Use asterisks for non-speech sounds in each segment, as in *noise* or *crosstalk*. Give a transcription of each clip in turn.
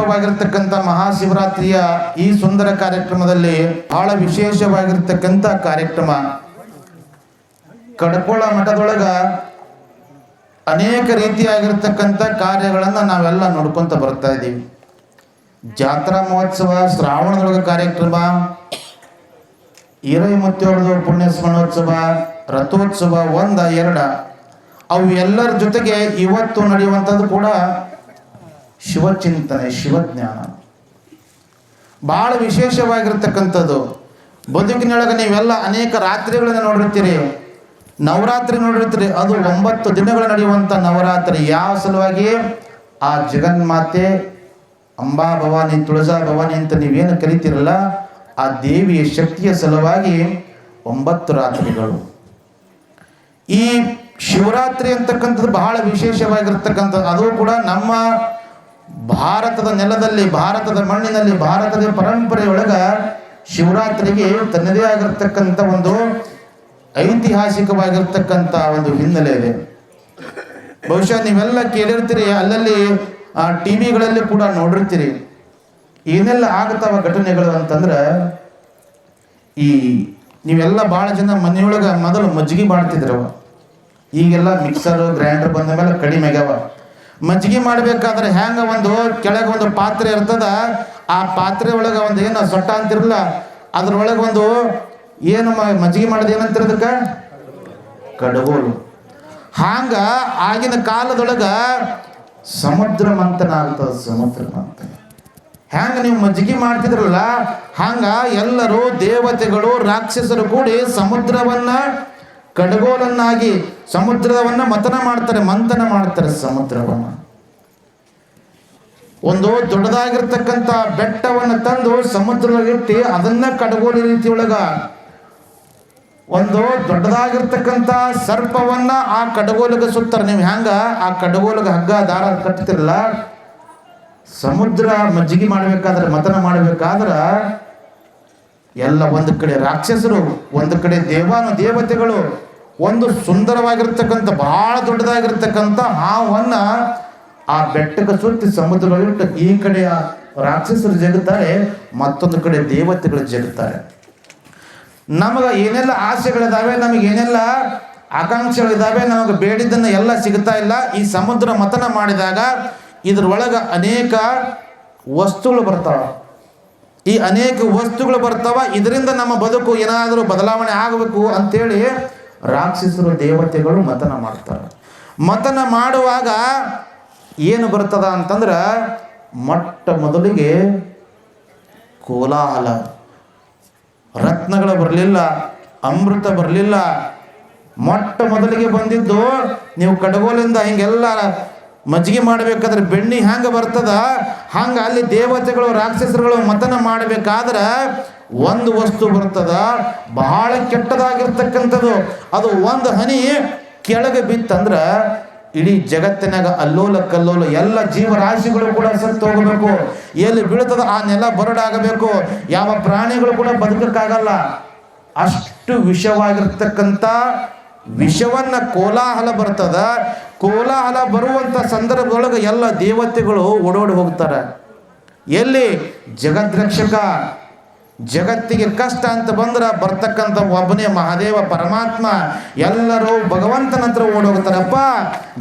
ವಾಗಿರ್ತಕ್ಕಂಥ ಮಹಾಶಿವರಾತ್ರಿಯ ಈ ಸುಂದರ ಕಾರ್ಯಕ್ರಮದಲ್ಲಿ ಬಹಳ ವಿಶೇಷವಾಗಿರ್ತಕ್ಕಂಥ ಕಾರ್ಯಕ್ರಮ. ಕಡ್ಕೋಳ ಮಠದೊಳಗ ಅನೇಕ ರೀತಿಯಾಗಿರ್ತಕ್ಕಂಥ ಕಾರ್ಯಗಳನ್ನ ನಾವೆಲ್ಲ ನೋಡ್ಕೊಂತ ಬರ್ತಾ ಇದ್ದೀವಿ. ಜಾತ್ರಾ ಮಹೋತ್ಸವ, ಶ್ರಾವಣದೊಳಗ ಕಾರ್ಯಕ್ರಮ ಈರೈ ಮುತ್ತಿಯವ್ರದ್ದು ಪುಣ್ಯ ಸ್ಮರಣೋತ್ಸವ ರಥೋತ್ಸವ ಒಂದ, ಎರಡ. ಅವು ಎಲ್ಲರ ಜೊತೆಗೆ ಇವತ್ತು ನಡೆಯುವಂಥದ್ದು ಕೂಡ ಶಿವಚಿಂತನೆ, ಶಿವಜ್ಞಾನ. ಬಹಳ ವಿಶೇಷವಾಗಿರ್ತಕ್ಕಂಥದ್ದು. ಬದುಕಿನೊಳಗೆ ನೀವೆಲ್ಲ ಅನೇಕ ರಾತ್ರಿಗಳನ್ನು ನೋಡಿರ್ತೀರಿ. ನವರಾತ್ರಿ ನೋಡಿರ್ತೀರಿ. ಅದು ಒಂಬತ್ತು ದಿನಗಳು ನಡೆಯುವಂಥ ನವರಾತ್ರಿ. ಯಾವ ಸಲುವಾಗಿ? ಆ ಜಗನ್ಮಾತೆ, ಅಂಬಾ ಭವಾನಿ, ತುಳಜಾ ಭವಾನಿ ಅಂತ ನೀವೇನು ಕರಿತೀರಲ್ಲ, ಆ ದೇವಿಯ ಶಕ್ತಿಯ ಸಲುವಾಗಿ ಒಂಬತ್ತು ರಾತ್ರಿಗಳು. ಈ ಶಿವರಾತ್ರಿ ಅಂತಕ್ಕಂಥದ್ದು ಬಹಳ ವಿಶೇಷವಾಗಿರ್ತಕ್ಕಂಥದ್ದು. ಅದು ಕೂಡ ನಮ್ಮ ಭಾರತದ ನೆಲದಲ್ಲಿ, ಭಾರತದ ಮಣ್ಣಿನಲ್ಲಿ, ಭಾರತದ ಪರಂಪರೆಯೊಳಗ ಶಿವರಾತ್ರಿಗೆ ತನ್ನದೇ ಆಗಿರ್ತಕ್ಕಂಥ ಒಂದು ಐತಿಹಾಸಿಕವಾಗಿರ್ತಕ್ಕಂಥ ಒಂದು ಹಿನ್ನೆಲೆ ಇದೆ. ಬಹುಶಃ ನೀವೆಲ್ಲ ಕೇಳಿರ್ತೀರಿ, ಅಲ್ಲಲ್ಲಿ ಟಿ ವಿಗಳಲ್ಲಿ ಕೂಡ ನೋಡಿರ್ತೀರಿ. ಏನೆಲ್ಲ ಆಗ್ತಾವ ಘಟನೆಗಳು ಅಂತಂದ್ರೆ, ಈ ನೀವೆಲ್ಲ ಭಾಳ ಜನ ಮನೆಯೊಳಗೆ ಮೊದಲು ಮಜ್ಜಿಗೆ ಮಾಡ್ತಿದ್ರವ ಈಗೆಲ್ಲ ಮಿಕ್ಸರ್ ಗ್ರೈಂಡರ್ ಬಂದ ಮೇಲೆ ಕಡಿಮೆ ಮಜ್ಜಿಗೆ ಮಾಡ್ಬೇಕಾದ್ರೆ ಹ್ಯಾಂಗ ಒಂದು ಕೆಳಗೆ ಒಂದು ಪಾತ್ರೆ ಇರ್ತದ, ಆ ಪಾತ್ರೆ ಒಳಗೆ ಒಂದು ಏನು ಸೊಟ್ಟ ಅಂತಿರಲ್ಲ ಅದ್ರೊಳಗೆ ಒಂದು ಏನು ಮಜ್ಜಿಗೆ ಮಾಡೋದು ಏನಂತಿರದಕ್ಕ ಕಡಗೋಲು ಹಾಂಗ ಆಗಿನ ಕಾಲದೊಳಗ ಸಮುದ್ರ ಮಂಥನ ಆಗ್ತದೆ, ಸಮುದ್ರ ಮಂಥನ. ಹ್ಯಾಂಗ ನೀವು ಮಜ್ಜಿಗೆ ಮಾಡ್ತಿದ್ರಲ್ಲ, ಹಂಗ ಎಲ್ಲರೂ ದೇವತೆಗಳು, ರಾಕ್ಷಸರು ಕೂಡಿ ಸಮುದ್ರವನ್ನ ಕಡಗೋಲನ್ನಾಗಿ ಸಮುದ್ರವನ್ನು ಮತನ ಮಾಡ್ತಾರೆ, ಮಂಥನ ಮಾಡ್ತಾರೆ ಸಮುದ್ರವನ್ನ. ಒಂದು ದೊಡ್ಡದಾಗಿರ್ತಕ್ಕಂಥ ಬೆಟ್ಟವನ್ನು ತಂದು ಸಮುದ್ರದೊಳಗಿಟ್ಟು ಅದನ್ನ ಕಡಗೋಲಿ ರೀತಿಯೊಳಗ ಒಂದು ದೊಡ್ಡದಾಗಿರ್ತಕ್ಕಂಥ ಸರ್ಪವನ್ನ ಆ ಕಡಗೋಲಿಗೆ ಸುತ್ತಾರೆ. ನೀವು ಹ್ಯಾಂಗ? ಆ ಕಡಗೋಲಿಗೆ ಹಗ್ಗ, ದಾರ ಕಟ್ತಿರಲ್ಲ, ಸಮುದ್ರ ಮಜ್ಜಿಗೆ ಮಾಡಬೇಕಾದ್ರೆ, ಮತನ ಮಾಡಬೇಕಾದ್ರೆ ಎಲ್ಲ ಒಂದು ಕಡೆ ರಾಕ್ಷಸರು ಒಂದು ಕಡೆ ದೇವಾನು ದೇವತೆಗಳು. ಒಂದು ಸುಂದರವಾಗಿರ್ತಕ್ಕಂಥ ಬಹಳ ದೊಡ್ಡದಾಗಿರ್ತಕ್ಕಂಥ ಹಾವನ್ನ ಆ ಬೆಟ್ಟಕ್ಕೆ ಸುತ್ತಿ ಸಮುದ್ರದಲ್ಲಿಟ್ಟು ಈ ಕಡೆಯ ರಾಕ್ಷಸರು ಜಗುತ್ತಾರೆ ಮತ್ತೊಂದು ಕಡೆ ದೇವತೆಗಳು ಜಗುತ್ತಾರೆ ನಮಗೆ ಏನೆಲ್ಲ ಆಸೆಗಳಿದಾವೆ ನಮಗೆ ಏನೆಲ್ಲ ಆಕಾಂಕ್ಷೆಗಳಿದಾವೆ ನಮಗೆ ಬೇಡಿದ್ದನ್ನು ಎಲ್ಲ ಸಿಗುತ್ತಾ ಇಲ್ಲ. ಈ ಸಮುದ್ರ ಮತನ ಮಾಡಿದಾಗ ಇದರೊಳಗೆ ಅನೇಕ ವಸ್ತುಗಳು ಬರ್ತಾವೆ. ಈ ಅನೇಕ ವಸ್ತುಗಳು ಬರ್ತಾವ, ಇದರಿಂದ ನಮ್ಮ ಬದುಕು ಏನಾದರೂ ಬದಲಾವಣೆ ಆಗಬೇಕು ಅಂತೇಳಿ ರಾಕ್ಷಸರು ದೇವತೆಗಳು ಮತನ ಮಾಡ್ತಾರೆ. ಮತನ ಮಾಡುವಾಗ ಏನು ಬರ್ತದ ಅಂತಂದ್ರೆ ಮೊಟ್ಟ ಮೊದಲಿಗೆ ಕೋಲಾಹಲ. ರತ್ನಗಳು ಬರಲಿಲ್ಲ, ಅಮೃತ ಬರಲಿಲ್ಲ. ಮೊಟ್ಟ ಮೊದಲಿಗೆ ಬಂದಿದ್ದು ನೀವು ಕಡಗೋಲಿಂದ ಹಿಂಗೆಲ್ಲ ಮಜ್ಜಿಗೆ ಮಾಡಬೇಕಾದ್ರೆ ಬೆಣ್ಣೆ ಹ್ಯಾಂಗ ಬರ್ತದ? ಹಂಗ ಅಲ್ಲಿ ದೇವತೆಗಳು, ರಾಕ್ಷಸರುಗಳು ಮತನ ಮಾಡಬೇಕಾದ್ರೆ ಒಂದು ವಸ್ತು ಬರ್ತದ. ಬಹಳ ಕೆಟ್ಟದಾಗಿರ್ತಕ್ಕಂಥದ್ದು. ಅದು ಒಂದು ಹನಿ ಕೆಳಗೆ ಬಿತ್ತಂದ್ರ ಇಡೀ ಜಗತ್ತಿನಾಗ ಅಲ್ಲೋಲ ಕಲ್ಲೋಲ ಎಲ್ಲ ಜೀವರಾಶಿಗಳು ಕೂಡ ಸತ್ತು ಹೋಗಬೇಕು. ಎಲ್ಲಿ ಬೀಳ್ತದ ಆ ನೆಲ ಬರಡಾಗಬೇಕು. ಯಾವ ಪ್ರಾಣಿಗಳು ಕೂಡ ಬದುಕಕ್ಕಾಗಲ್ಲ. ಅಷ್ಟು ವಿಷವಾಗಿರ್ತಕ್ಕಂಥ ವಿಷವನ್ನ ಕೋಲಾಹಲ ಬರ್ತದ, ಕೋಲಾಹಲ ಬರುವಂಥ ಸಂದರ್ಭದೊಳಗೆ ಎಲ್ಲ ದೇವತೆಗಳು ಓಡೋಡಿ ಹೋಗ್ತಾರೆ. ಎಲ್ಲಿ? ಜಗದ್ರಕ್ಷಕ. ಜಗತ್ತಿಗೆ ಕಷ್ಟ ಅಂತ ಬಂದ್ರೆ ಬರ್ತಕ್ಕಂಥ ಒಬ್ಬನೇ ಮಹಾದೇವ ಪರಮಾತ್ಮ. ಎಲ್ಲರೂ ಭಗವಂತನ ಹತ್ರ ಓಡೋಗ್ತಾರಪ್ಪ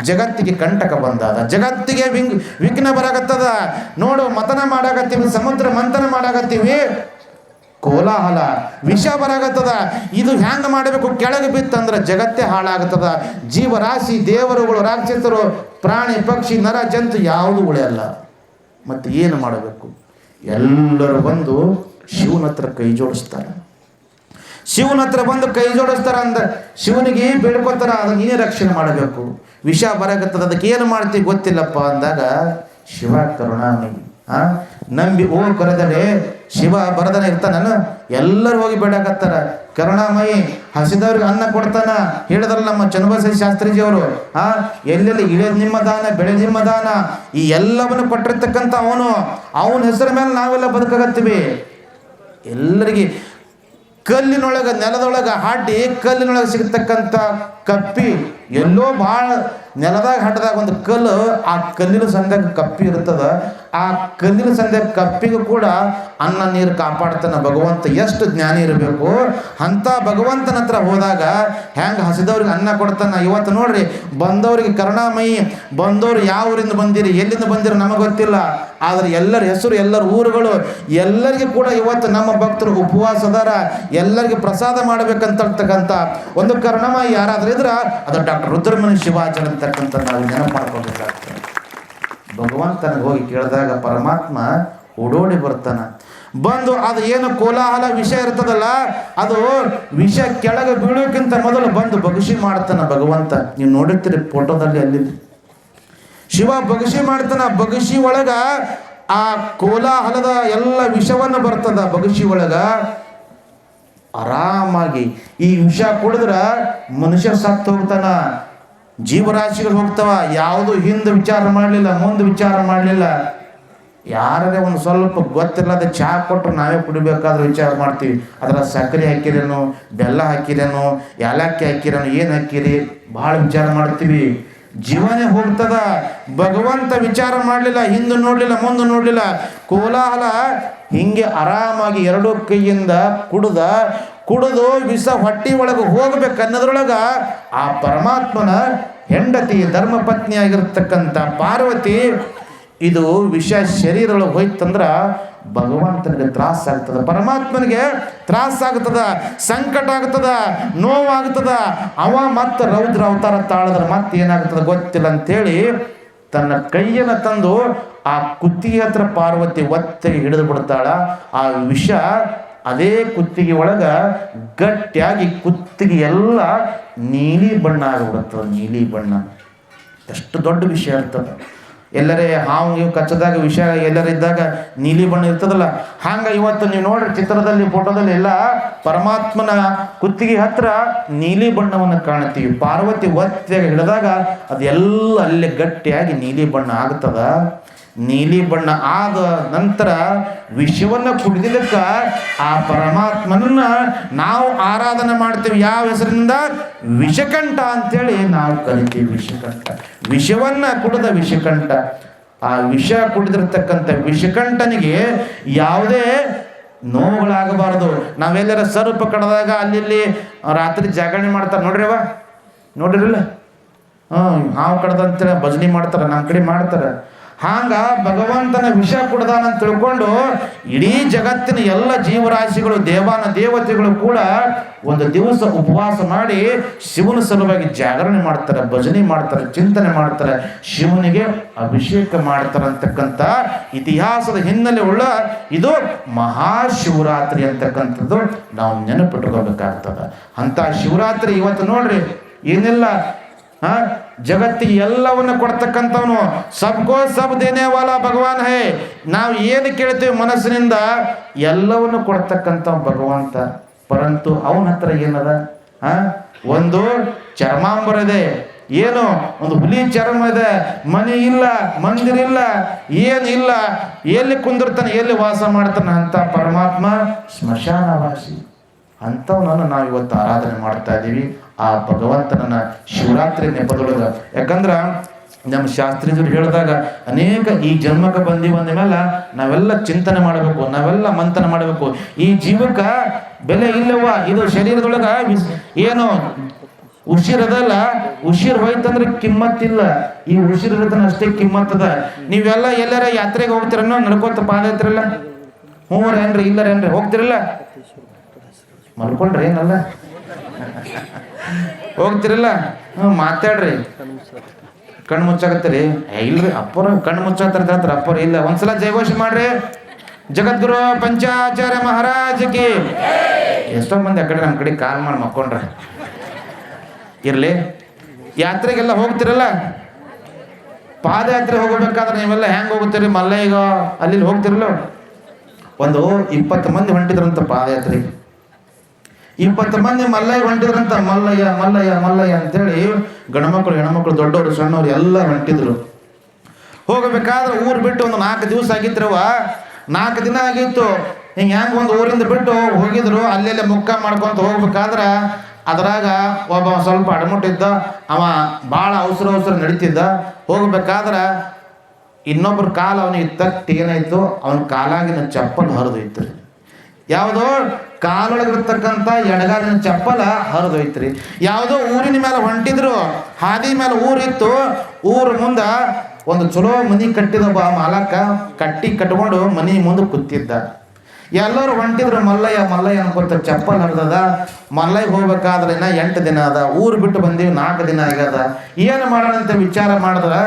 ಜಗತ್ತಿಗೆ ಕಂಟಕ ಬಂದಾದ. ಜಗತ್ತಿಗೆ ವಿಂಗ್ ವಿಘ್ನ ಬರಾಗತ್ತದ ನೋಡು, ಮತನ ಮಾಡಾಕತ್ತೀವಿ, ಸಮುದ್ರ ಮಂಥನ ಮಾಡಾಕತ್ತೀವಿ. ಕೋಲಾಹಲ. ವಿಷ ಬರಾಗತ್ತದ ಇದು ಹ್ಯಾಂಗ ಮಾಡಬೇಕು? ಕೆಳಗೆ ಬಿತ್ತಂದ್ರೆ ಜಗತ್ತೇ ಹಾಳಾಗುತ್ತದ. ಜೀವರಾಶಿ ದೇವರುಗಳು, ರಾಕ್ಷಸರು, ಪ್ರಾಣಿ, ಪಕ್ಷಿ, ನರ, ಜಂತು ಯಾವುದು ಉಳಿಯಲ್ಲ ಮತ್ತೆ ಏನು ಮಾಡಬೇಕು? ಎಲ್ಲರೂ ಬಂದು ಶಿವನ ಹತ್ರ ಕೈ ಜೋಡಿಸ್ತಾರೆ. ಶಿವನ ಹತ್ರ ಬಂದು ಕೈ ಜೋಡಿಸ್ತಾರ ಅಂದ, ಶಿವನಿಗೆ ಬೇಡ್ಕೋತಾರ? ಅದನ್ನ ನೀನೇ ರಕ್ಷಣೆ ಮಾಡಬೇಕು. ವಿಷ ಬರಾಗತ್ತದ ಅದಕ್ಕೆ ಏನು ಮಾಡ್ತೀವಿ ಗೊತ್ತಿಲ್ಲಪ್ಪ ಅಂದಾಗ, ಶಿವ ಕರುಣಾಮಿ ಆ? ನಂಬಿ, ಓ ಕರೆದರೆ ಶಿವ ಬರದನ ಇರ್ತಾನ ಎಲ್ಲರೂ ಹೋಗಿ ಬೇಡಾಕತ್ತಾರ ಕರುಣಾಮಯಿ, ಹಸಿದವ್ರಿಗೆ ಅನ್ನ ಕೊಡ್ತಾನ. ಹೇಳಿದ್ರಲ್ಲ ನಮ್ಮ ಚನ್ನಬಸವ ಶಾಸ್ತ್ರಿಜಿಯವರು. ಆ, ಎಲ್ಲೆಲ್ಲಿ ಇಳೆ ನಿಮ್ಮ ದಾನ ಬೆಳೆ ನಿಮ್ಮ ದಾನ? ಈ ಎಲ್ಲವನ್ನು ಕೊಟ್ಟಿರ್ತಕ್ಕಂಥ ಅವನು, ಅವನ ಹೆಸರ ಮೇಲೆ ನಾವೆಲ್ಲ ಬದುಕಾಗತ್ತೀವಿ. ಎಲ್ಲರಿಗೆ ಕಲ್ಲಿನೊಳಗೆ, ನೆಲದೊಳಗೆ ಹಾಡಿ ಕಲ್ಲಿನೊಳಗೆ ಸಿಗತಕ್ಕಂಥ ಕಪ್ಪಿ ಎಲ್ಲೋ ಭಾಳ ನೆಲದಾಗ ಹಟ್ಟದಾಗ ಒಂದು ಕಲ್ಲು, ಆ ಕಲ್ಲಿನ ಸಂದ್ಯಾಗ ಕಪ್ಪಿ ಇರ್ತದ ಆ ಕಲ್ಲಿನ ಸಂದ್ಯಾಗ ಕಪ್ಪಿಗೂ ಕೂಡ ಅನ್ನ, ನೀರು ಕಾಪಾಡ್ತಾನೆ ಭಗವಂತ. ಎಷ್ಟು ಜ್ಞಾನಿ ಇರಬೇಕು. ಅಂಥ ಭಗವಂತನ ಹತ್ರ ಹೋದಾಗ ಹೆಂಗೆ ಹಸಿದವ್ರಿಗೆ ಅನ್ನ ಕೊಡ್ತಾನ? ಇವತ್ತು ನೋಡ್ರಿ, ಬಂದವರಿಗೆ ಕರುಣಾಮಯಿ. ಬಂದವರು ಯಾವ ಊರಿಂದ ಬಂದಿರಿ, ಎಲ್ಲಿಂದ ಬಂದಿರಿ ನಮಗೆ ಗೊತ್ತಿಲ್ಲ. ಆದರೆ ಎಲ್ಲರ ಹೆಸರು, ಎಲ್ಲರ ಊರುಗಳು, ಎಲ್ಲರಿಗೂ ಕೂಡ ಇವತ್ತು ನಮ್ಮ ಭಕ್ತರು ಉಪವಾಸ ಅದಾರ. ಎಲ್ಲರಿಗೆ ಪ್ರಸಾದ ಮಾಡಬೇಕಂತಕ್ಕಂಥ ಒಂದು ಕರುಣಾಮಯಿ ಯಾರಾದ್ರೂ ಇದ್ರೆ, ಅದು ಡಾಕ್ಟರ್ ರುದ್ರಮಣಿ ಶಿವಾಚಾರ್ಯ ಅಂತಕ್ಕಂಥ ನಾವು ನೆನಪು ಮಾಡ್ಕೊಳ್ಬೇಕಾಗ್ತದೆ ಭಗವಂತನಿಗೆ ಹೋಗಿ ಕೇಳಿದಾಗ ಪರಮಾತ್ಮ ಓಡೋಡಿ ಬರ್ತಾನ. ಬಂದು ಅದು ಏನು ಕೋಲಾಹಲ ವಿಷ ಇರ್ತದಲ್ಲ, ಅದು ವಿಷ ಕೆಳಗೆ ಬೀಳೋಕ್ಕಿಂತ ಮೊದಲು ಬಂದು ಬಗಸಿ ಮಾಡ್ತಾನ ಭಗವಂತ. ನೀವು ನೋಡಿರ್ತೀರಿ ಫೋಟೋದಲ್ಲಿ ಅಲ್ಲಿ. ಶಿವ ಬಗಸಿ ಮಾಡ್ತಾನ ಬಗಸಿ ಒಳಗ ಆ ಕೋಲಾಹಲದ ಎಲ್ಲ ವಿಷವನ್ನು ಬರ್ತದ ಬಗಸಿ ಒಳಗ. ಆರಾಮಾಗಿ. ಈ ವಿಷ ಕುಡಿದ್ರೆ ಮನುಷ್ಯ ಸತ್ತು ಹೋಗ್ತಾನ, ಜೀವರಾಶಿಗಳು ಹೋಗ್ತಾವ, ಯಾವುದು ಹಿಂದೆ ವಿಚಾರ ಮಾಡಲಿಲ್ಲ, ಮುಂದೆ ವಿಚಾರ ಮಾಡಲಿಲ್ಲ. ಯಾರೇ ಒಂದು ಸ್ವಲ್ಪ ಗೊತ್ತಿಲ್ಲದ ಚಹಾ ಕೊಟ್ಟರು ನಾವೇ ಕುಡಿಬೇಕಾದ್ರೆ ವಿಚಾರ ಮಾಡ್ತೀವಿ. ಅದರ ಸಕ್ಕರೆ ಹಾಕಿರೇನು, ಬೆಲ್ಲ ಹಾಕಿರೇನು, ಏಲಕ್ಕಿ ಹಾಕಿರೇನು, ಏನು ಹಾಕಿರಿ, ಭಾಳ ವಿಚಾರ ಮಾಡ್ತೀವಿ. ಜೀವನೇ ಹೋಗ್ತದ, ಭಗವಂತ ವಿಚಾರ ಮಾಡಲಿಲ್ಲ, ಹಿಂದೆ ನೋಡಲಿಲ್ಲ, ಮುಂದೆ ನೋಡಲಿಲ್ಲ. ಕೋಲಾಹಲ ಹಿಂಗೆ ಆರಾಮಾಗಿ ಎರಡು ಕೈಯಿಂದ ಕುಡ್ದ, ಕುಡಿದು ವಿಷ ಹೊಟ್ಟಿ ಒಳಗೆ ಹೋಗ್ಬೇಕು ಅನ್ನೋದ್ರೊಳಗ ಆ ಪರಮಾತ್ಮನ ಹೆಂಡತಿ ಧರ್ಮಪತ್ನಿ ಆಗಿರ್ತಕ್ಕಂಥ ಪಾರ್ವತಿ ಇದು ವಿಷ ಶರೀರೊಳಗೆ ಹೋಯ್ತಂದ್ರ ಭಗವಂತನಿಗೆ ತ್ರಾಸ ಆಗ್ತದ, ಪರಮಾತ್ಮನಿಗೆ ತ್ರಾಸ ಆಗ್ತದ, ಸಂಕಟ ಆಗ್ತದ, ನೋವಾಗ್ತದ, ಅವ ಮತ್ತೆ ರೌದ್ರ ಅವತಾರ ತಾಳದ್ರ ಮತ್ತೆ ಏನಾಗ್ತದ ಗೊತ್ತಿಲ್ಲ ಅಂತೇಳಿ ತನ್ನ ಕೈಯನ್ನು ತಂದು ಆ ಕುತ್ತಿಗೆ ಹತ್ರ ಪಾರ್ವತಿ ಒತ್ತಿಗೆ ಹಿಡಿದು ಬಿಡ್ತಾಳ. ಆ ವಿಷ ಅದೇ ಕುತ್ತಿಗೆ ಒಳಗ ಗಟ್ಟಿಯಾಗಿ ಕುತ್ತಿಗೆ ಎಲ್ಲ ನೀಲಿ ಬಣ್ಣ ಆಗಿಬಿಡುತ್ತದ ನೀಲಿ ಬಣ್ಣ. ಎಷ್ಟು ದೊಡ್ಡ ವಿಷಯ ಇರ್ತದೆ ಎಲ್ಲರೇ, ಹಾವು ಇವು ಕಚ್ಚದಾಗ, ವಿಷ ಎಲ್ಲರಿದ್ದಾಗ ನೀಲಿ ಬಣ್ಣ ಇರ್ತದಲ್ಲ, ಹಂಗೆ ಇವತ್ತು ನೀವು ನೋಡ್ರಿ ಚಿತ್ರದಲ್ಲಿ ಫೋಟೋದಲ್ಲಿ ಎಲ್ಲ ಪರಮಾತ್ಮನ ಕುತ್ತಿಗೆ ಹತ್ರ ನೀಲಿ ಬಣ್ಣವನ್ನು ಕಾಣ್ತೀವಿ ಪಾರ್ವತಿ ಒತ್ತಿಯಾಗಿ ಹಿಡಿದಾಗ ಅದೆಲ್ಲ ಅಲ್ಲೇ ಗಟ್ಟಿಯಾಗಿ ನೀಲಿ ಬಣ್ಣ ಆಗ್ತದ. ನೀಲಿ ಬಣ್ಣ ಆದ ನಂತರ ವಿಷವನ್ನು ಕುಡಿದಿದ್ದಕ್ಕ ಆ ಪರಮಾತ್ಮನನ್ನ ನಾವು ಆರಾಧನೆ ಮಾಡ್ತೀವಿ. ಯಾವ ಹೆಸರಿಂದ ವಿಷಕಂಠ ಅಂತೇಳಿ ನಾವು ಕಲಿತೀವಿ ವಿಷಕಂಠ. ವಿಷವನ್ನ ಕುಡಿದ ವಿಷಕಂಠ. ಆ ವಿಷ ಕುಡಿದಿರ್ತಕ್ಕಂಥ ವಿಷಕಂಠನಿಗೆ ಯಾವುದೇ ನೋವುಗಳಾಗಬಾರ್ದು. ನಾವೆಲ್ಲರ ಸರ್ಪ ಕಡದಾಗ ಅಲ್ಲಿ ರಾತ್ರಿ ಜಾಗರಣೆ ಮಾಡ್ತಾರೆ. ನೋಡ್ರಿ ಅವ ನೋಡಿರಲ್ಲ ಹಾಂ ಹಾವು ಕಡ್ದಂತೇಳಿ ಭಜನೆ ಮಾಡ್ತಾರೆ ನಮ್ಮ ಕಡೆ ಮಾಡ್ತಾರೆ. ಹಾಂಗ ಭಗವಂತನ ವಿಷ ಕುಡ್ದಾನಂತ ತಿಳ್ಕೊಂಡು ಇಡೀ ಜಗತ್ತಿನ ಎಲ್ಲ ಜೀವರಾಶಿಗಳು, ದೇವಾನ ದೇವತೆಗಳು ಕೂಡ ಒಂದು ದಿವಸ ಉಪವಾಸ ಮಾಡಿ ಶಿವನ ಸಲುವಾಗಿ ಜಾಗರಣೆ ಮಾಡ್ತಾರೆ, ಭಜನೆ ಮಾಡ್ತಾರೆ, ಚಿಂತನೆ ಮಾಡ್ತಾರೆ, ಶಿವನಿಗೆ ಅಭಿಷೇಕ ಮಾಡ್ತಾರೆ ಅಂತಕ್ಕಂಥ ಇತಿಹಾಸದ ಹಿನ್ನೆಲೆ ಉಳ್ಳ ಇದು ಮಹಾಶಿವರಾತ್ರಿ ಅಂತಕ್ಕಂಥದ್ದು ನಾವು ನೆನಪಿಟ್ಕೋಬೇಕಾಗ್ತದೆ. ಅಂತ ಶಿವರಾತ್ರಿ ಇವತ್ತು ನೋಡ್ರಿ, ಏನಿಲ್ಲ ಹಾ ಜಗತ್ತಿಗೆ ಎಲ್ಲವನ್ನು ಕೊಡ್ತಕ್ಕಂಥವನು. ಸಬ್ಗೋ ಸಬ್ ದೇನೇ ವಾಲ ಭಗವಾನ್ ಹೇ. ನಾವು ಏನು ಕೇಳ್ತೀವಿ ಮನಸ್ಸಿನಿಂದ? ಎಲ್ಲವನ್ನು ಕೊಡ್ತಕ್ಕಂಥ ಭಗವಂತ. ಪರಂತು ಅವನ ಹತ್ರ ಏನದ? ಒಂದು ಚರ್ಮಾಂಬರ ಇದೆ. ಏನು? ಒಂದು ಹುಲಿ ಚರ್ಮ ಇದೆ. ಮನೆ ಇಲ್ಲ, ಮಂದಿರ ಇಲ್ಲ, ಏನು ಇಲ್ಲ. ಎಲ್ಲಿ ಕುಂದಿರ್ತಾನೆ, ಎಲ್ಲಿ ವಾಸ ಮಾಡ್ತಾನೆ ಅಂತ ಪರಮಾತ್ಮ ಸ್ಮಶಾನವಾಸಿ. ಅಂಥವನನ್ನು ನಾವು ಇವತ್ತು ಆರಾಧನೆ ಮಾಡ್ತಾ ಇದ್ದೀವಿ ಆ ಭಗವಂತನನ್ನ ಶಿವರಾತ್ರಿ ನೆಪದೊಳಗ. ಯಾಕಂದ್ರ ನಮ್ಮ ಶಾಸ್ತ್ರಿಜರು ಹೇಳಿದಾಗ ಅನೇಕ ಈ ಜನ್ಮಕ್ಕೆ ಬಂದಿ ಬಂದ ಮೇಲೆ ನಾವೆಲ್ಲ ಚಿಂತನೆ ಮಾಡಬೇಕು, ನಾವೆಲ್ಲ ಮಂಥನ ಮಾಡಬೇಕು. ಈ ಜೀವಕ್ಕೆ ಬೆಲೆ ಇಲ್ಲವ ಇದು ಶರೀರದೊಳಗ ಏನು ಉಸಿರದಲ್ಲ ಉಸಿರ್ ಹೋಯ್ತಂದ್ರೆ ಕಿಮ್ಮತ್ತಿಲ್ಲ. ಈ ಉಸಿರಿರತನ ಅಷ್ಟೇ ಕಿಮ್ಮತ್ತದ. ನೀವೆಲ್ಲ ಎಲ್ಲರ ಯಾತ್ರೆಗೆ ಹೋಗ್ತಿರನೋ ನಡ್ಕೋತ ಐತ್ರಲ್ಲ ಹ್ಞೂ ಏನ್ರಿ ಇಲ್ಲರೇನ್ರಿ, ಹೋಗ್ತಿರಲ್ಲ? ಮಲ್ಕೊಂಡ್ರಿ ಏನಲ್ಲ ಹೋಗ್ತಿರಲ್ಲ? ಹ್ಞೂ ಮಾತಾಡ್ರಿ. ಕಣ್ಣು ಮುಚ್ಚಾಕತ್ತೀರಿ? ಇಲ್ರಿ ಅಪ್ಪರ ಕಣ್ಣು ಮುಚ್ಚಾತಾರ ಅಂತಾರೆ ಅಪ್ಪರ ಇಲ್ಲ, ಒಂದ್ಸಲ ಜಯಘೋಷ ಮಾಡ್ರಿ. ಜಗದ್ಗುರು ಪಂಚಾಚಾರ್ಯ ಮಹಾರಾಜಕ್ಕೆ ಎಷ್ಟೋ ಮಂದಿ ಆ ಕಡೆ ನಮ್ಮ ಕಡೆ ಕಾಲ್ ಮಾಡಿ ಮಕ್ಕೊಂಡ್ರೆ. ಇರ್ಲಿ. ಯಾತ್ರೆಗೆಲ್ಲ ಹೋಗ್ತಿರಲ್ಲ? ಪಾದಯಾತ್ರೆ ಹೋಗಬೇಕಾದ್ರೆ ನೀವೆಲ್ಲ ಹೆಂಗ್ ಹೋಗ್ತೀರಿ ಈಗ ಅಲ್ಲಿ ಹೋಗ್ತಿರಲ್ಲ? ಒಂದು ಇಪ್ಪತ್ತು ಮಂದಿ ಹೊಂಟಿದ್ರಂತ ಪಾದಯಾತ್ರೆಗೆ ಇಪ್ಪತ್ತು ಮಂದಿ ಮಲ್ಲಯ್ಯ ಹೊಂಟಿದ್ರಂತ ಮಲ್ಲಯ್ಯ ಮಲ್ಲಯ್ಯ ಮಲ್ಲಯ್ಯ ಅಂತೇಳಿ ಗಂಡ್ಮಕ್ಳು ಹೆಣ್ಮಕ್ಳು ದೊಡ್ಡವರು, ಸಣ್ಣವ್ರು ಎಲ್ಲ ಹೊಂಟಿದ್ರು. ಹೋಗಬೇಕಾದ್ರೆ ಊರು ಬಿಟ್ಟು ಒಂದು ನಾಲ್ಕು ದಿವಸ ಆಗಿತ್ರವ ನಾಲ್ಕು ದಿನ ಆಗಿತ್ತು. ಹಿಂಗೆ ಹೆಂಗೆ ಒಂದು ಊರಿಂದ ಬಿಟ್ಟು ಹೋಗಿದ್ರು. ಅಲ್ಲೆಲ್ಲ ಮುಕ್ಕ ಮಾಡ್ಕೊಂತ ಹೋಗ್ಬೇಕಾದ್ರೆ ಅದ್ರಾಗ ಒಬ್ಬ ಸ್ವಲ್ಪ ಅಡಮುಟ್ಟಿದ್ದ. ಅವ ಭಾಳ ಅವಸರ ಅವಸರ ನಡೀತಿದ್ದ. ಹೋಗ್ಬೇಕಾದ್ರೆ ಇನ್ನೊಬ್ಬರ ಕಾಲ ಅವನಿಗೆ ತಟ್ಟಿ ಏನಾಯ್ತು? ಅವನ ಕಾಲಾಗಿನ ಚಪ್ಪಲ್ ಹರಿದೋಯ್ತು ಇತ್ತು. ಯಾವುದೋ ಕಾಲೊಳಗಿರ್ತಕ್ಕಂಥ ಎಡಗಾಲಿನ ಚಪ್ಪಲ ಹರಿದೋಯ್ತು ರೀ ಯಾವುದೋ ಊರಿನ ಮೇಲೆ ಹೊಂಟಿದ್ರು, ಹಾದಿ ಮೇಲೆ ಊರಿತ್ತು, ಊರ ಮುಂದೆ ಒಂದು ಚಲೋ ಮನಿ ಕಟ್ಟಿದ ಒಬ್ಬ ಮಾಲಕ ಕಟ್ಟಿ ಕಟ್ಕೊಂಡು ಮನಿ ಮುಂದೆ ಕೂತಿದ್ದ. ಎಲ್ಲರೂ ಹೊಂಟಿದ್ರು, ಮಲ್ಲಯ್ಯ ಮಲ್ಲಯ್ಯ ಅನ್ಕೊತ ಚಪ್ಪಲ್ ಹರಿದದ. ಮಲ್ಲಯ್ಯ ಹೋಗ್ಬೇಕಾದ್ರೆ ಇನ್ನ ಎಂಟು ದಿನ ಅದ, ಊರು ಬಿಟ್ಟು ಬಂದೀವಿ ನಾಲ್ಕು ದಿನ ಆಗ್ಯದ. ಏನು ಮಾಡೋಣ ಅಂತ ವಿಚಾರ ಮಾಡಿದ್ರೆ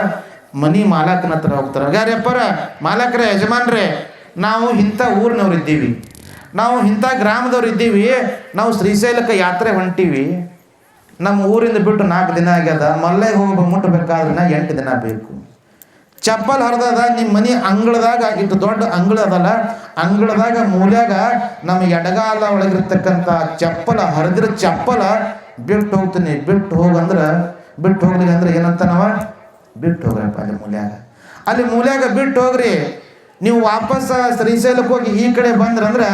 ಮನಿ ಮಾಲಕನ ಹತ್ರ ಹೋಗ್ತಾರೆ. ಯಾರ್ಯಪ್ಪರ, ಮಾಲಕರೇ, ಯಜಮಾನ್ರೇ, ನಾವು ಇಂಥ ಊರಿನವ್ರು ಇದ್ದೀವಿ. ನಾವು ಇಂಥ ಗ್ರಾಮದವ್ರು ಇದ್ದೀವಿ, ನಾವು ಶ್ರೀಶೈಲಕ್ಕೆ ಯಾತ್ರೆ ಹೊಂಟೀವಿ. ನಮ್ಮ ಊರಿಂದ ಬಿಟ್ಟು ನಾಲ್ಕು ದಿನ ಆಗ್ಯದ ಮೊಲ್ಲೆ ಹೋಗಿ ಮುಟ್ಟಬೇಕಾದ್ರೆ ನಾ ಎಂಟು ದಿನ ಬೇಕು. ಚಪ್ಪಲ್ ಹರಿದದ ನಿಮ್ಮ ಮನೆ ಅಂಗಳದಾಗ ಇಟ್ಟು ದೊಡ್ಡ ಅಂಗಳ ಅದಲ್ಲ. ಅಂಗಳದಾಗ ಮೂಲ್ಯಾಗ ನಮ್ಮ ಎಡಗಾಲ ಒಳಗಿರ್ತಕ್ಕಂಥ ಚಪ್ಪಲ, ಹರಿದಿರೋ ಚಪ್ಪಲ ಬಿಟ್ಟು ಹೋಗ್ತೀನಿ, ಬಿಟ್ಟು ಹೋಗಂದ್ರೆ ಬಿಟ್ಟು ಹೋಗ್ಲಿ ಅಂದ್ರೆ ಏನಂತ ನಾವ ಬಿಟ್ಟು ಹೋಗ್ರಪ್ಪ ಅಲ್ಲಿ ಮೂಲ್ಯಾಗ. ಅಲ್ಲಿ ಮೂಲ್ಯಾಗ ಬಿಟ್ಟು ಹೋಗ್ರಿ. ನೀವು ವಾಪಸ್ ಶ್ರೀಶೈಲಕ್ಕೆ ಹೋಗಿ ಈ ಕಡೆ ಬಂದ್ರಂದ್ರೆ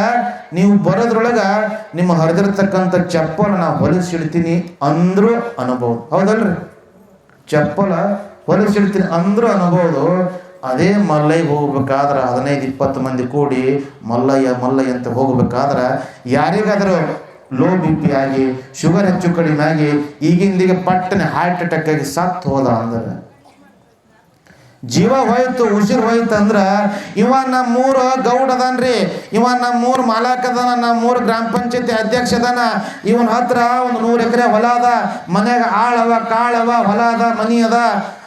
ನೀವು ಬರೋದ್ರೊಳಗೆ ನಿಮ್ಮ ಹರಿದಿರ್ತಕ್ಕಂಥ ಚಪ್ಪಲ ನಾ ಹೊಲಿಸಿಡ್ತೀನಿ ಅಂದ್ರೂ ಅನುಭವ. ಹೌದಲ್ರಿ? ಚಪ್ಪಲ ಹೊಲಿಸಿಡ್ತೀನಿ ಅಂದ್ರೂ ಅನ್ಬೋದು ಅದೇ. ಮಲ್ಲಯ್ಯ ಹೋಗ್ಬೇಕಾದ್ರೆ ಹದಿನೈದು, ಇಪ್ಪತ್ತು ಮಂದಿ ಕೂಡಿ ಮಲ್ಲಯ್ಯ ಮಲ್ಲಯ್ಯ ಅಂತ ಹೋಗ್ಬೇಕಾದ್ರೆ ಯಾರಿಗಾದರೂ ಲೋ ಬಿ ಪಿ ಆಗಿ ಶುಗರ್ ಹೆಚ್ಚು ಕಡಿಮೆ ಆಗಿ ಈಗಿಂದಿಗೆ ಪಟ್ಟನೆ ಹಾರ್ಟ್ ಅಟ್ಯಾಕ್ ಆಗಿ ಸತ್ತು ಹೋದ ಅಂದ್ರೆ ಜೀವ ಹೋಯ್ತು, ಉಸಿರು ಹೋಯ್ತು ಅಂದ್ರ ಇವ ನಮ್ಮೂರ ಗೌಡ ರೀ ಇವ ನಮ್ಮೂರ ಮಾಲಕ್ ಅದಾನ ನಮ್ಮೂರು ಗ್ರಾಮ ಪಂಚಾಯತಿ ಅಧ್ಯಕ್ಷ ಅದಾನ. ಇವನ್ ಹತ್ರ ಒಂದು ನೂರು ಎಕರೆ ಹೊಲ ಅದ. ಮನ್ಯಾಗ ಆಳವ ಕಾಳವ ಹೊಲ ಅದ, ಮನಿ ಅದ.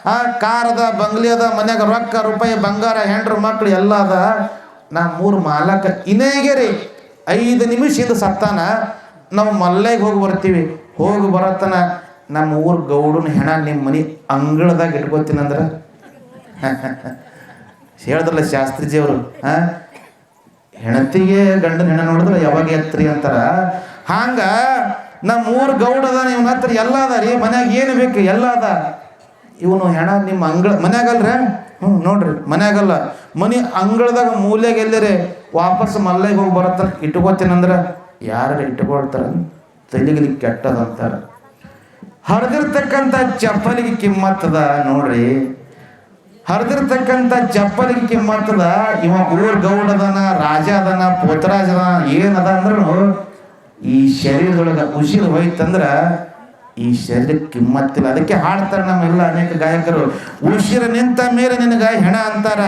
ಆ, ಕಾರ್ ಅದ, ಬಂಗ್ಲಿ ಅದ, ಮನ್ಯಾಗ ರೊಕ್ಕ, ರೂಪಾಯಿ, ಬಂಗಾರ, ಹೆಂಡ್ರು, ಮಕ್ಳು ಎಲ್ಲ ಅದ. ನಾ ಮೂರು ಮಾಲಕ ಇನ್ನೇಗೆ ರೀ. ಐದು ಇದು ಸತ್ತಾನ. ನಾವು ಮಲ್ಲೆಗೆ ಹೋಗಿ ಬರ್ತೀವಿ. ಹೋಗಿ ಬರತನ ನಮ್ಮ ಊರ್ ಗೌಡನ ಹೆಣ ನಿಮ್ಮ ಮನೆ ಅಂಗಳದಾಗ ಇಟ್ಕೋತೀನಂದ್ರ? *laughs* ಹೇಳಿದ್ರಲ್ಲ ಶಾಸ್ತ್ರಿಜಿಯವರು ಹಾ ಹೆಣತಿಗೆ ಗಂಡನ ಹೆಣ ನೋಡಿದ್ರೆ ಯಾವಾಗ ಎತ್ರಿ ಅಂತಾರ? ಹಾಂಗ ನಮ್ಮ ಊರ್ ಅದ ಇವನ ಹತ್ರ ಎಲ್ಲ ಅದ ರೀ, ಮನ್ಯಾಗ ಏನು ಬೇಕು ಎಲ್ಲ ಅದ. ಇವನು ಹೆಣ ನಿಮ್ಮ ಅಂಗಳ ಮನ್ಯಾಗಲ್ರ ಹ್ಞೂ ನೋಡ್ರಿ ಮನ್ಯಾಗಲ್ಲ ಮನಿ ಅಂಗಳದಾಗ ಮೂಲೆಗೆ ಎಲ್ಲರಿ? ವಾಪಸ್ ಮಲ್ಲೆಗೆ ಹೋಗಿ ಬರತ್ತ ಇಟ್ಕೋತೀನಂದ್ರ ಯಾರು ಇಟ್ಕೊಳ್ತಾರ? ತಲೆಗಿಲಿ ಕೆಟ್ಟದಂತಾರ. ಹರಿದಿರ್ತಕ್ಕಂಥ ಚಪ್ಪಲಿಗೆ ಕಿಮ್ಮತ್ತದ, ನೋಡ್ರಿ. ಹರಿದಿರ್ತಕ್ಕಂಥ ಚಪ್ಪಲಿಗೆ ಕಿಮ್ಮತ್ತದ ಇವ ಊರ್ ಗೌಡ ಅದಾನ, ರಾಜ ಅದನ ಪೋತರಾಜ ಏನದ ಅಂದ್ರೂ ಈ ಶರೀರದೊಳಗೆ ಉಸಿರು ಹೋಯ್ತಂದ್ರ ಈ ಶರೀರಕ್ಕೆ ಕಿಮ್ಮತ್ತಿಲ್ಲ. ಅದಕ್ಕೆ ಹಾಡ್ತಾರೆ ನಮ್ಮೆಲ್ಲ ಅನೇಕ ಗಾಯಕರು, ಉಸಿರು ನಿಂತ ಮೇಲೆ ನಿನಗ ಹೆಣ ಅಂತಾರ.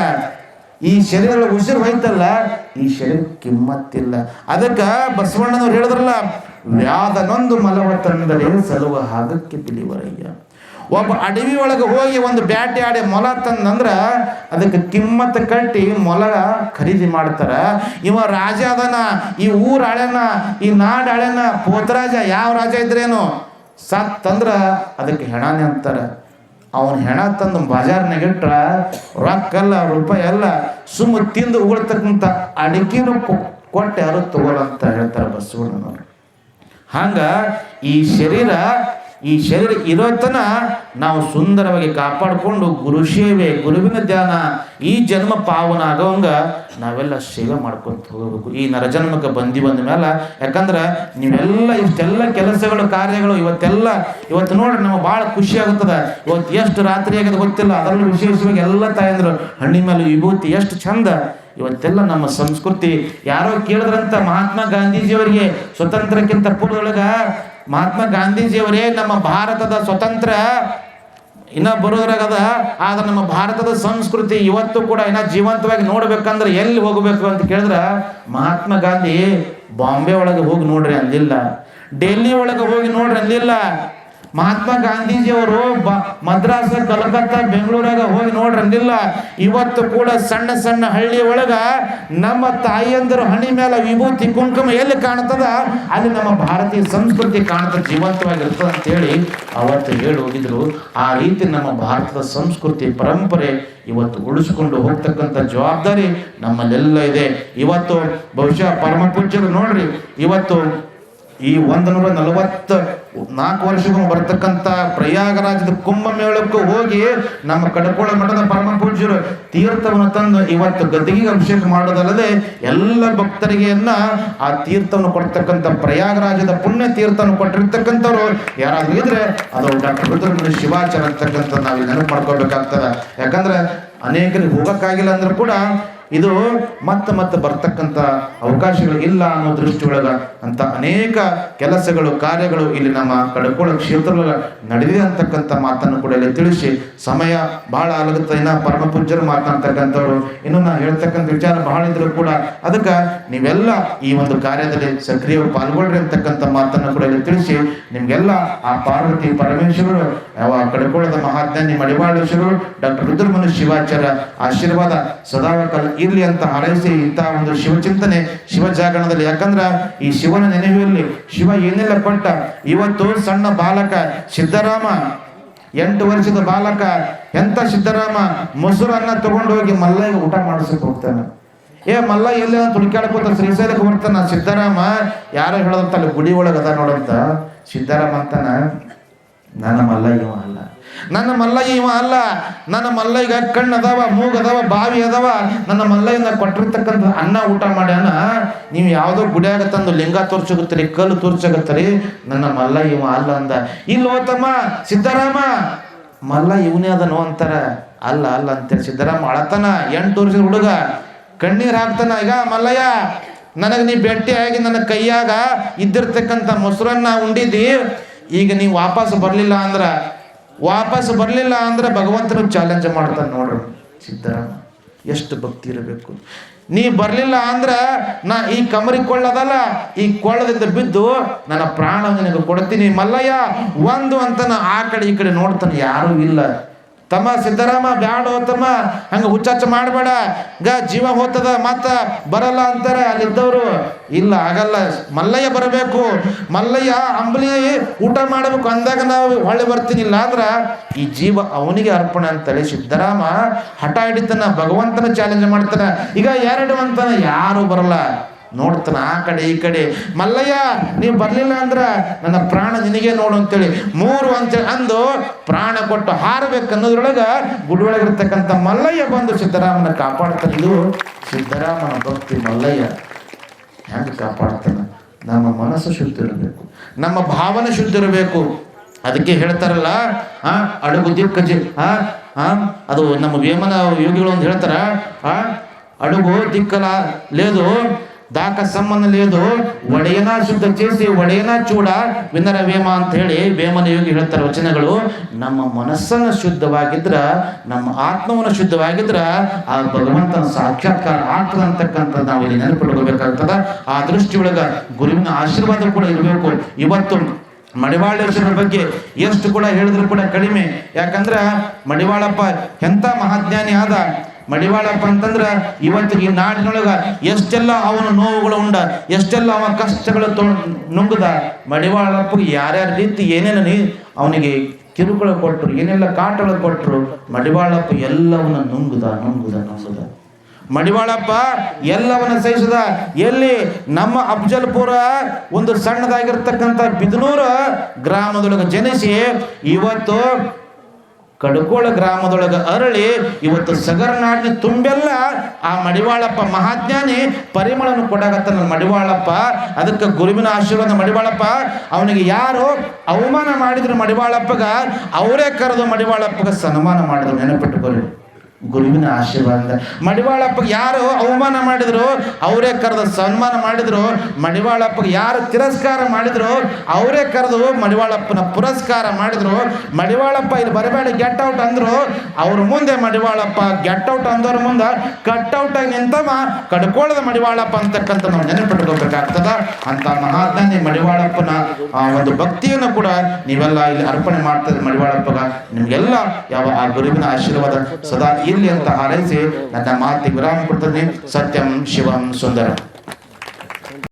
ಈ ಶರೀರದೊಳಗೆ ಉಸಿರು ಹೋಯ್ತಲ್ಲ, ಈ ಶರೀರ ಕಿಮ್ಮತ್ತಿಲ್ಲ. ಅದಕ್ಕೆ ಬಸವಣ್ಣನವ್ರು ಹೇಳಿದ್ರಲ್ಲ, ವ್ಯಾಧನೊಂದು ಮಲವ ತಂದರೆ ಸಲುವ ಹಾಗಕ್ಕೆ ತಿಳಿವರಯ್ಯ. ಒಬ್ಬ ಅಡವಿ ಒಳಗೆ ಹೋಗಿ ಒಂದು ಬ್ಯಾಟೆ ಆಡಿ ಮೊಲ ತಂದಂದ್ರ ಅದಕ್ಕೆ ಕಿಮ್ಮತ್ತ ಕಟ್ಟಿ ಮೊಲ ಖರೀದಿ ಮಾಡ್ತಾರ. ಇವ ರಾಜ ಅದನ, ಈ ಊರ ಅಳೆನ ಈ ನಾಡ ಅಳೆನ ಪೋತರಾಜ ಯಾವ ರಾಜ ಇದ್ರೇನು? ಸತ್ತಂದ್ರ ಅದಕ್ಕೆ ಹೆಣಾನೆ ಅಂತಾರೆ. ಅವನು ಹೆಣ ತಂದು ಬಜಾರ್ನಾಗ ಇಟ್ರ ರೊಕ್ಕಲ್ಲ ರೂಪಾಯಿ ಎಲ್ಲ ಸುಮ್ಮ ತಿಂದು ಉಗುಳ್ತಕ್ಕಂಥ ಅಡಿಕೆನೂ ಕೊಟ್ಟೆ ಯಾರು ತಗೋಲ್ಲ ಅಂತ ಹೇಳ್ತಾರೆ ಬಸ್ಸುಗಳನ್ನ ಹಂಗ ಈ ಶರೀರ ಈ ಶರೀರ ಇರೋತನ ನಾವು ಸುಂದರವಾಗಿ ಕಾಪಾಡಿಕೊಂಡು ಗುರು ಸೇವೆ, ಗುರುವಿನ ಧ್ಯಾನ, ಈ ಜನ್ಮ ಪಾವನ ಆಗೋಂಗ ನಾವೆಲ್ಲ ಸೇವೆ ಮಾಡ್ಕೊಂತ ಹೋಗಬೇಕು. ಈ ನರಜನ್ಮಕ್ಕೆ ಬಂದಿ ಬಂದ ಮೇಲೆ ಯಾಕಂದ್ರೆ ನೀವೆಲ್ಲ ಇಷ್ಟೆಲ್ಲ ಕೆಲಸಗಳು, ಕಾರ್ಯಗಳು ಇವತ್ತೆಲ್ಲ, ಇವತ್ತು ನೋಡ್ರಿ ನಮಗೆ ಭಾಳ ಖುಷಿ ಆಗುತ್ತದೆ. ಇವತ್ತು ಎಷ್ಟು ರಾತ್ರಿ ಆಗಿದೆ ಗೊತ್ತಿಲ್ಲ, ಅದರಲ್ಲೂ ವಿಶೇಷವಾಗಿ ಎಲ್ಲ ತಾಯಂದ್ರು, ಹಣ್ಣಿನ ಮೇಲೆ ವಿಭೂತಿ ಎಷ್ಟು ಚಂದ. ಇವತ್ತೆಲ್ಲ ನಮ್ಮ ಸಂಸ್ಕೃತಿ. ಯಾರೋ ಕೇಳಿದ್ರಂತ ಮಹಾತ್ಮ ಗಾಂಧೀಜಿಯವರಿಗೆ ಸ್ವತಂತ್ರಕ್ಕಿಂತ ಪೂರ್ವದೊಳಗ ಮಹಾತ್ಮ ಗಾಂಧೀಜಿಯವರೇ ನಮ್ಮ ಭಾರತದ ಸ್ವತಂತ್ರ ಇನ್ನ ಬರೋದ್ರಾಗದ, ಆದ್ರೆ ನಮ್ಮ ಭಾರತದ ಸಂಸ್ಕೃತಿ ಇವತ್ತು ಕೂಡ ಇನ್ನ ಜೀವಂತವಾಗಿ ನೋಡ್ಬೇಕಂದ್ರೆ ಎಲ್ಲಿ ಹೋಗಬೇಕು ಅಂತ ಕೇಳಿದ್ರೆ ಮಹಾತ್ಮ ಗಾಂಧಿ ಬಾಂಬೆ ಒಳಗೆ ಹೋಗಿ ನೋಡ್ರಿ ಅಂದಿಲ್ಲ, ಡೆಲ್ಲಿ ಒಳಗೆ ಹೋಗಿ ನೋಡ್ರಿ ಅಂದಿಲ್ಲ ಮಹಾತ್ಮ ಗಾಂಧೀಜಿಯವರು ಬ ಮದ್ರಾಸ, ಕಲ್ಕತ್ತಾ, ಬೆಂಗಳೂರಾಗ ಹೋಗಿ ನೋಡ್ರಿ ಅಂದಿಲ್ಲ. ಇವತ್ತು ಕೂಡ ಸಣ್ಣ ಸಣ್ಣ ಹಳ್ಳಿ ಒಳಗ ನಮ್ಮ ತಾಯಿಯಂದರು ಹಣಿ ಮೇಲೆ ವಿಭೂತಿ ಕುಂಕುಮ ಎಲ್ಲಿ ಕಾಣ್ತದ? ಅಲ್ಲಿ ನಮ್ಮ ಭಾರತೀಯ ಸಂಸ್ಕೃತಿ ಕಾಣ್ತದ, ಜೀವಂತವಾಗಿರ್ತದ ಅಂತ ಹೇಳಿ ಅವತ್ತು ಹೇಳಿ ಹೋಗಿದ್ರು. ಆ ರೀತಿ ನಮ್ಮ ಭಾರತದ ಸಂಸ್ಕೃತಿ ಪರಂಪರೆ ಇವತ್ತು ಉಳಿಸ್ಕೊಂಡು ಹೋಗ್ತಕ್ಕಂಥ ಜವಾಬ್ದಾರಿ ನಮ್ಮಲ್ಲೆಲ್ಲ ಇದೆ. ಇವತ್ತು ಬಹುಶಃ ಪರಮ ಪೂಜ್ಯರು ನೋಡ್ರಿ, ಇವತ್ತು ಈ ಒಂದು ನೂರ ನಲವತ್ತ ನಾಲ್ಕು ವರ್ಷಕ್ಕೂ ಬರ್ತಕ್ಕಂಥ ಪ್ರಯಾಗರಾಜದ ಕುಂಭಮೇಳಕ್ಕೂ ಹೋಗಿ ನಮ್ಮ ಕಡಕೋಳ ಮಠದ ಪರಮ ಪೂಜ್ಯರು ತೀರ್ಥವನ್ನು ತಂದು ಇವತ್ತು ಗದ್ದಿಗೆ ಅಭಿಷೇಕ ಮಾಡೋದಲ್ಲದೆ ಎಲ್ಲ ಭಕ್ತರಿಗೆಯನ್ನ ಆ ತೀರ್ಥವನ್ನು ಕೊಡ್ತಕ್ಕಂಥ ಪ್ರಯಾಗರಾಜದ ಪುಣ್ಯ ತೀರ್ಥವನ್ನು ಕೊಟ್ಟಿರ್ತಕ್ಕಂಥವ್ರು ಯಾರಾದ್ರೂ ಇದ್ರೆ ಅದು ಡಾಕ್ಟರ್ ರುದ್ರಮುನಿ ಶಿವಾಚಾರ ಅಂತಕ್ಕಂಥ ನಾವು ನೆನಪು ಮಾಡ್ಕೋಬೇಕಾಗ್ತದೆ ಯಾಕಂದ್ರೆ ಅನೇಕರಿಗೆ ಹೋಗಕ್ಕಾಗಿಲ್ಲ ಅಂದ್ರೂ ಕೂಡ ಇದು ಮತ್ತೆ ಮತ್ತೆ ಬರ್ತಕ್ಕಂಥ ಅವಕಾಶಗಳು ಇಲ್ಲ ಅನ್ನೋ ದೃಷ್ಟಿಯೊಳಗ ಅಂತ ಅನೇಕ ಕೆಲಸಗಳು, ಕಾರ್ಯಗಳು ಇಲ್ಲಿ ನಮ್ಮ ಕಡಕೋಳ ಕ್ಷೇತ್ರ ನಡೆದಿದೆ ಅಂತಕ್ಕಂಥ ಮಾತನ್ನು ಕೂಡ ಇಲ್ಲಿ ತಿಳಿಸಿ ಸಮಯ ಬಹಳ ಆಗತ್ತೆ. ಇನ್ನ ಪರಮ ಮಾತನಾಡ್ತಕ್ಕಂಥವ್ರು, ಇನ್ನು ನಾನು ಹೇಳ್ತಕ್ಕಂಥ ವಿಚಾರ ಬಹಳ ಇದ್ರು ಕೂಡ ಅದಕ್ಕೆ ನೀವೆಲ್ಲ ಈ ಒಂದು ಕಾರ್ಯದಲ್ಲಿ ಸಕ್ರಿಯ ಪಾಲ್ಗೊಳ್ರಿ ಅಂತಕ್ಕಂಥ ಮಾತನ್ನು ಕೂಡ ಇಲ್ಲಿ ತಿಳಿಸಿ ನಿಮ್ಗೆಲ್ಲ ಆ ಪಾರ್ವತಿ ಪರಮೇಶ್ವರರು ಕಡಕೋಳದ ಮಹಾಜ್ಞಾನಿ ಮಡಿವಾಳೇಶ್ವರರು ಡಾಕ್ಟರ್ ರುದ್ರಮನು ಶಿವಾಚಾರ್ಯ ಆಶೀರ್ವಾದ ಸದಾಕಾಲ ಇರ್ಲಿ ಅಂತ ಹಾರೈಸಿ ಇಂತಹ ಒಂದು ಶಿವಚಿಂತನೆ ಶಿವ ಜಾಗರಣದಲ್ಲಿ ಯಾಕಂದ್ರೆ ಈ ಶಿವನ ನೆನಪಿನಲ್ಲಿ ಶಿವ ಏನೆಲ್ಲ ಕೊಟ್ಟ ಇವತ್ತು ಸಣ್ಣ ಬಾಲಕ ಸಿದ್ದರಾಮ, ಎಂಟು ವರ್ಷದ ಬಾಲಕ, ಎಂತ ಸಿದ್ದರಾಮ, ಮೊಸರನ್ನ ತಗೊಂಡು ಹೋಗಿ ಮಲ್ಲಯ್ಯ ಊಟ ಮಾಡಿಸಕ್ ಹೋಗ್ತಾನೆ. ಏ ಮಲ್ಲ ಎಲ್ಲಿ ಅಂತ ಶ್ರೀಶೈಲಕ್ಕೆ ಬರ್ತಾನ ಸಿದ್ದರಾಮ, ಯಾರೋ ಹೇಳೋದಂತ ಅಲ್ಲಿ ಗುಡಿ ಒಳಗೆ ಅದ ನೋಡಂತ ಸಿದ್ದರಾಮ ಅಂತಾನ, ನನ್ನ ಮಲ್ಲ ಅಲ್ಲ. ನನ್ನ ಮಲ್ಲಯ್ಯ ಇವ ಅಲ್ಲ. ನನ್ನ ಮಲ್ಲಯ್ಯ ಕಣ್ಣು ಅದಾವ ಮೂಗದವ ಬಾವಿ ಅದಾವ. ನನ್ನ ಮಲ್ಲಯ್ಯನ ಕೊಟ್ಟಿರ್ತಕ್ಕಂಥ ಅನ್ನ ಊಟ ಮಾಡ್ಯಾನ. ನೀವು ಯಾವುದೋ ಗುಡಿಯಾಗ ತಂದು ಲಿಂಗ ತೋರ್ಸಕತ್ತೀರಿ, ಕಲ್ಲು ತೋರ್ಸಕತ್ತೀರಿ. ನನ್ನ ಮಲ್ಲಯ್ಯ ಇವ ಅಲ್ಲ ಅಂದ. ಇಲ್ಲೋ ತಮ್ಮ, ಸಿದ್ದರಾಮ. ಮಲ್ಲ ಇವನೇ ಅದನೋ ಅಂತಾರ. ಅಲ್ಲ ಅಲ್ಲ ಅಂತೇಳಿ ಸಿದ್ದರಾಮ ಅಳತನ. ಎಂಟು ವರ್ಷದ ಹುಡುಗ. ಕಣ್ಣೀರ್ ಹಾಕ್ತಾನ, ಈಗ ಮಲ್ಲಯ್ಯ, ನನಗೆ ನೀ ಭೇಟಿಯಾಗಿ ನನ್ನ ಕೈಯಾಗ ಇದ್ದಿರ್ತಕ್ಕಂಥ ಮೊಸರನ್ನ ಉಂಡಿದ್ದಿ. ಈಗ ನೀವು ವಾಪಸ್ ಬರಲಿಲ್ಲ ಅಂದ್ರ ವಾಪಸ್ ಬರಲಿಲ್ಲ ಅಂದ್ರೆ ಭಗವಂತನ ಚಾಲೆಂಜ್ ಮಾಡ್ತಾನೆ ನೋಡ್ರಿ ಸಿದ್ಧರಾಮ ಎಷ್ಟು ಭಕ್ತಿ ಇರಬೇಕು. ನೀ ಬರಲಿಲ್ಲ ಅಂದ್ರ ನಾ ಈ ಕಮರಿ ಕೊಳ್ಳದಲ್ಲ, ಈ ಕೊಳ್ಳದಿಂದ ಬಿದ್ದು ನನ್ನ ಪ್ರಾಣ ನಿನಗೆ ಕೊಡ್ತೀನಿ ಮಲ್ಲಯ್ಯ, ಒಂದು ಅಂತ ನಾ ಆ ಕಡೆ ಈ ಕಡೆ ನೋಡ್ತಾನೆ, ಯಾರೂ ಇಲ್ಲ. ತಮ್ಮ ಸಿದ್ದರಾಮ ಬ್ಯಾಡ ತಮ್ಮ, ಹಂಗ ಹುಚ್ಚಾಚ ಮಾಡಬೇಡ. ಗ, ಜೀವ ಹೋಗ್ತದ ಮತ್ತೆ ಬರಲ್ಲ ಅಂತಾರೆ, ಅಲ್ಲಿದ್ದವರು. ಇಲ್ಲ, ಆಗಲ್ಲ. ಮಲ್ಲಯ್ಯ ಬರಬೇಕು. ಮಲ್ಲಯ್ಯ ಅಂಬಲಿ ಊಟ ಮಾಡಬೇಕು ಅಂದಾಗ ನಾವು ಹೊಳ್ಳಿ ಬರ್ತೀನಿ. ಇಲ್ಲ ಅಂದ್ರ ಈ ಜೀವ ಅವನಿಗೆ ಅರ್ಪಣೆ ಅಂತೇಳಿ ಸಿದ್ದರಾಮ ಹಠ ಹಿಡಿತಾನ ಭಗವಂತನ ಚಾಲೆಂಜ್ ಮಾಡ್ತಾನೆ. ಈಗ ಎರಡು ಅಂತ, ಯಾರು ಬರಲ್ಲ. ನೋಡ್ತಾನೆ ಆ ಕಡೆ, ಈ ಕಡೆ. ಮಲ್ಲಯ್ಯ, ನೀವು ಬರಲಿಲ್ಲ ಅಂದ್ರೆ ನನ್ನ ಪ್ರಾಣ ನಿನಗೆ ನೋಡು ಅಂತೇಳಿ. ಮೂರು ಅಂತ ಅಂದು ಪ್ರಾಣ ಕೊಟ್ಟು ಹಾರಬೇಕು ಅನ್ನೋದ್ರೊಳಗೆ ಗುಡಿಯೊಳಗಿರ್ತಕ್ಕಂಥ ಮಲ್ಲಯ್ಯ ಬಂದು ಸಿದ್ದರಾಮನ ಕಾಪಾಡ್ತಂದು ಸಿದ್ದರಾಮನ ಭಕ್ತಿ ಮಲ್ಲಯ್ಯ. ಹೆಂಗೆ ಕಾಪಾಡ್ತಾನೆ? ನಮ್ಮ ಮನಸ್ಸು ಶುದ್ಧ ಇರಬೇಕು. ನಮ್ಮ ಭಾವನೆ ಶುದ್ಧ ಇರಬೇಕು. ಅದಕ್ಕೆ ಹೇಳ್ತಾರಲ್ಲ, ಆ, ಅಡುಗು ದಿಕ್ಕ ಜಿ ಆ, ಅದು ನಮ್ಮ ವೇಮನ ಯೋಗಿಗಳು ಅಂತ ಹೇಳ್ತಾರ, ಆ, ಅಡುಗು ದಿಕ್ಕಲ ಲೇದು దాక సంబంధం లేదు ಒಡೆಯನ ಶುದ್ಧ చేసి ಒಡೆಯನ ಚೂಡ ವಿನರ ವೇಮ ಅಂತ ಹೇಳಿ ವೇಮನ ಯೋಗಿ ಹೇಳ್ತಾರೆ ವಚನಗಳು ನಮ್ಮ ಮನಸ್ಸನ್ನು ಶುದ್ಧವಾಗಿದ್ರ ನಮ್ಮ ಆತ್ಮವನ್ನು ಶುದ್ಧವಾಗಿದ್ರ ಆ ಭಗವಂತನ ಸಾಕ್ಷಾತ್ಕಾರ ಆಗ್ತದ ಅಂತಕ್ಕಂಥದ್ದು ನಾವು ಇಲ್ಲಿ ನೆನಪಿಟ್ಕೋಬೇಕಾಗ್ತದ ಆ ದೃಷ್ಟಿಯೊಳಗ ಗುರುವಿನ ಆಶೀರ್ವಾದ ಕೂಡ ಇರಬೇಕು ಇವತ್ತು ಮಡಿವಾಳೇಶ್ವರ ಬಗ್ಗೆ ಎಷ್ಟು ಕೂಡ ಹೇಳಿದ್ರು ಕೂಡ ಕಡಿಮೆ ಯಾಕಂದ್ರ ಮಡಿವಾಳಪ್ಪ ಎಂತ ಮಹಾಜ್ಞಾನಿ ಆದ ಮಡಿವಾಳಪ್ಪ ಅಂತಂದ್ರ ಇವತ್ತಿಗೆ ಈ ನಾಡಿನೊಳಗ ಎಷ್ಟೆಲ್ಲ ಅವನ ನೋವುಗಳು ಉಂಡ, ಎಷ್ಟೆಲ್ಲ ಅವನ ಕಷ್ಟಗಳು ತೊ ನುಂಗದ. ಮಡಿವಾಳಪ್ಪ ಯಾರ್ಯಾರ ರೀತಿ ಏನೇನು ನೀ, ಅವನಿಗೆ ಕಿರುಕುಳ ಕೊಟ್ಟರು ಏನೆಲ್ಲ ಕಾಟಗಳು ಕೊಟ್ಟರು ಮಡಿವಾಳಪ್ಪ ಎಲ್ಲವನ್ನ ನುಂಗುದ ನುಂಗುದ ನುಂಗುದ. ಮಡಿವಾಳಪ್ಪ ಎಲ್ಲವನ್ನ ಸಹಿಸದ. ಎಲ್ಲಿ? ನಮ್ಮ ಅಫ್ಜಲ್ಪುರ ಒಂದು ಸಣ್ಣದಾಗಿರ್ತಕ್ಕಂಥ ಬಿದನೂರ ಗ್ರಾಮದೊಳಗೆ ಜನಿಸಿ ಇವತ್ತು ಕಡಕೋಳ ಗ್ರಾಮದೊಳಗೆ ಅರಳಿ ಇವತ್ತು ಸಗರ್ನಾಡಿನ ತುಂಬೆಲ್ಲ ಆ ಮಡಿವಾಳಪ್ಪ ಮಹಾಜ್ಞಾನಿ ಪರಿಮಳನು ನನ್ನ ಮಡಿವಾಳಪ್ಪ. ಅದಕ್ಕೆ ಗುರುವಿನ ಆಶೀರ್ವಾದ ಮಡಿವಾಳಪ್ಪ. ಅವನಿಗೆ ಯಾರು ಅವಮಾನ ಮಾಡಿದ್ರು ಮಡಿವಾಳಪ್ಪಗ, ಅವರೇ ಕರೆದು ಮಡಿವಾಳಪ್ಪಗ ಸನ್ಮಾನ ಮಾಡಿದ್ರು ನೆನಪಿಟ್ಟುಕೊಳ್ಳಿ. ಗುರುವಿನ ಆಶೀರ್ವಾದ ಮಡಿವಾಳಪ್ಪಗೆ ಯಾರು ಅವಮಾನ ಮಾಡಿದ್ರು? ಅವರೇ ಕರೆದು ಸನ್ಮಾನ ಮಾಡಿದ್ರು. ಮಡಿವಾಳಪ್ಪಗೆ ಯಾರು ತಿರಸ್ಕಾರ ಮಾಡಿದ್ರು? ಅವರೇ ಕರೆದು ಮಡಿವಾಳಪ್ಪನ ಪುರಸ್ಕಾರ ಮಾಡಿದ್ರು. ಮಡಿವಾಳಪ್ಪ ಇಲ್ಲಿ ಬರಬೇಡ ಗೆಟ್ ಔಟ್ ಅಂದ್ರು. ಅವ್ರ ಮುಂದೆ ಮಡಿವಾಳಪ್ಪ ಗೆಟ್ ಔಟ್ ಅಂದವ್ರ ಮುಂದೆ ಕಟ್ ಔಟ್ ಆಗಿ ನಿಂತವ. ಕಡ್ಕೊಳ್ಳದ ಮಡಿವಾಳಪ್ಪ ಅಂತಕ್ಕಂಥ ನಾವು ನೆನಪಿಟ್ಕೋಬೇಕಾಗ್ತದ ಅಂತ ಮಹಾಜ್ಞಾನಿ ಮಡಿವಾಳಪ್ಪನ ಆ ಒಂದು ಭಕ್ತಿಯನ್ನು ಕೂಡ ನೀವೆಲ್ಲ ಇಲ್ಲಿ ಅರ್ಪಣೆ ಮಾಡ್ತದೆ ಮಡಿವಾಳಪ್ಪಗ. ನಿಮಗೆಲ್ಲ ಯಾವ ಆ ಗುರುವಿನ ಆಶೀರ್ವಾದ ಸದಾ ಇರ್ಲಿ ಅಂತ ಹಾರೈಸಿ ನನ್ನ ಮಾತಿಗೆ ವಿರಾಮ ಕೊಡ್ತದೆ. ಸತ್ಯಂ ಶಿವಂ ಸುಂದರ.